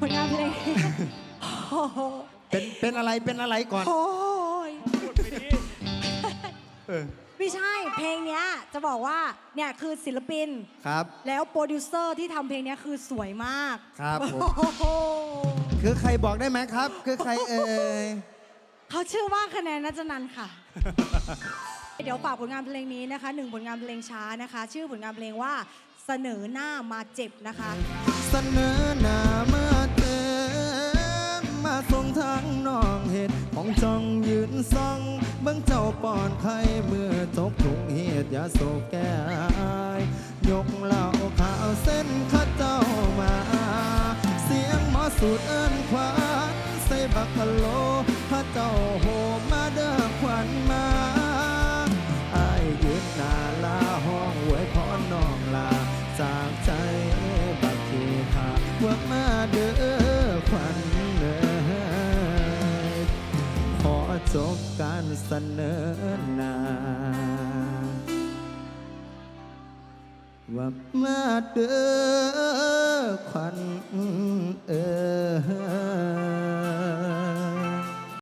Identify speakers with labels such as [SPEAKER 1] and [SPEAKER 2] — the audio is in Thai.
[SPEAKER 1] ผลงานเพลงโอ้โห
[SPEAKER 2] เป็นเป็นอะไรเป็นอะไรก่อน
[SPEAKER 1] โอ้ย
[SPEAKER 3] พูดไปดิ
[SPEAKER 2] เออ
[SPEAKER 1] ไม่ใช่เพลงเนี้ยจะบอกว่าเนี่ยคือศิลปิน
[SPEAKER 2] ครับ
[SPEAKER 1] แล้วโปรดิวเซอร์ที่ทำเพลงเนี้ยคือสวยมาก
[SPEAKER 2] ครับผม
[SPEAKER 1] โอ้โห
[SPEAKER 2] คือใครบอกได้ไหมครับ คือใครเอ่ย
[SPEAKER 1] เขาชื่อว่าคะแนนนัจนันท์ค่ะ เดี๋ยวฝากผลงานเพลงนี้นะคะหนึ่งผลงานเพลงช้านะคะ ชื่อผลงานเพลงว่าเสนอหน้ามาเจ็บนะคะ
[SPEAKER 2] เสนอหน้ามาเติ มมาส่งทางน้องเหตุของจองยืนซ่อง เบิ่งเจ้าปอนไข่เมื่อจบทุกเหตุอย่าโศกแก้อยกเหล่าขาวเส้นข้าเจ้ามา เสียงหมอสูดเอิ้นขวานใส่บักพะโลข้าเจ้าโหมาเด้อขวัญมาอายยืนหน้าลาห้องไว้พรน้องลาจากใจบักทีขาว่ามาเด้อขวัญ จบการเสนอหน้าว่ามาเด้อขวั